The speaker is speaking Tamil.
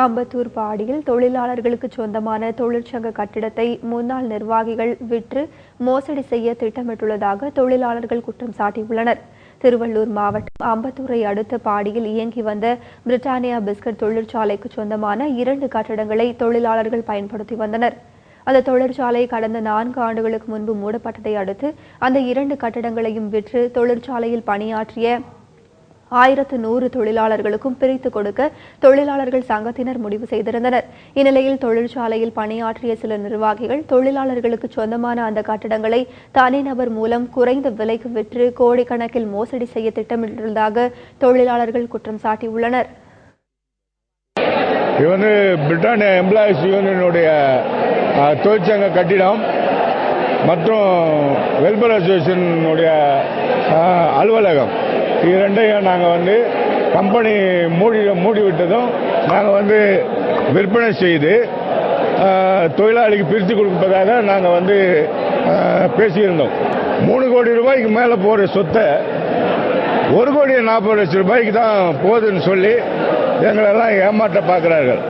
அம்பத்தூர் பாடியில் தொழிலாளர்களுக்கு சொந்தமான தொழிற்சங்க கட்டிடத்தை முன்னாள் நிர்வாகிகள் விற்று மோசடி செய்ய திட்டமிட்டுள்ளதாக தொழிலாளர்கள் குற்றம் சாட்டியுள்ளனர். திருவள்ளூர் மாவட்டம் அம்பத்தூரை அடுத்த பாடியில் இயங்கி வந்த பிரிட்டானியா பிஸ்கட் தொழிற்சாலைக்கு சொந்தமான இரண்டு கட்டடங்களை தொழிலாளர்கள் பயன்படுத்தி வந்தனர். அந்த தொழிற்சாலை கடந்த நான்கு ஆண்டுகளுக்கு முன்பு மூடப்பட்டதை அடுத்து அந்த இரண்டு கட்டடங்களையும் விற்று தொழிற்சாலையில் பணியாற்றிய ஆயிரத்து நூறு தொழிலாளர்களுக்கும் பிரித்து கொடுக்க தொழிலாளர்கள் சங்கத்தினர் முடிவு செய்திருந்தனர். இந்நிலையில் தொழிற்சாலையில் பணியாற்றிய சில நிர்வாகிகள் தொழிலாளர்களுக்கு சொந்தமான அந்த கட்டடங்களை தனிநபர் மூலம் குறைந்த விலைக்கு விற்று கோடிக்கணக்கில் மோசடி செய்ய திட்டமிட்டுள்ளதாக தொழிலாளர்கள் குற்றம் சாட்டியுள்ளனர். இது வந்து பிரிட்டானியா எம்ப்ளாயிஸ் யூனியனுடைய தொழிற்சங்க கட்டிடம் மற்றும் வெல்பர் அசோசியேஷனுடைய அலுவலகம். இது ரெண்டையும் நாங்கள் வந்து கம்பெனி மூடி மூடி விட்டதும் நாங்கள் வந்து விற்பனை செய்து தொழிலாளிக்கு பிரித்து கொடுப்பதாக நாங்கள் வந்து பேசியிருந்தோம். மூணு கோடி ரூபாய்க்கு மேலே போகிற சொத்தை ஒரு கோடி நாற்பது லட்சம் ரூபாய்க்கு தான் போகுதுன்னு சொல்லி எங்களெல்லாம் ஏமாற்ற பார்க்குறார்கள்.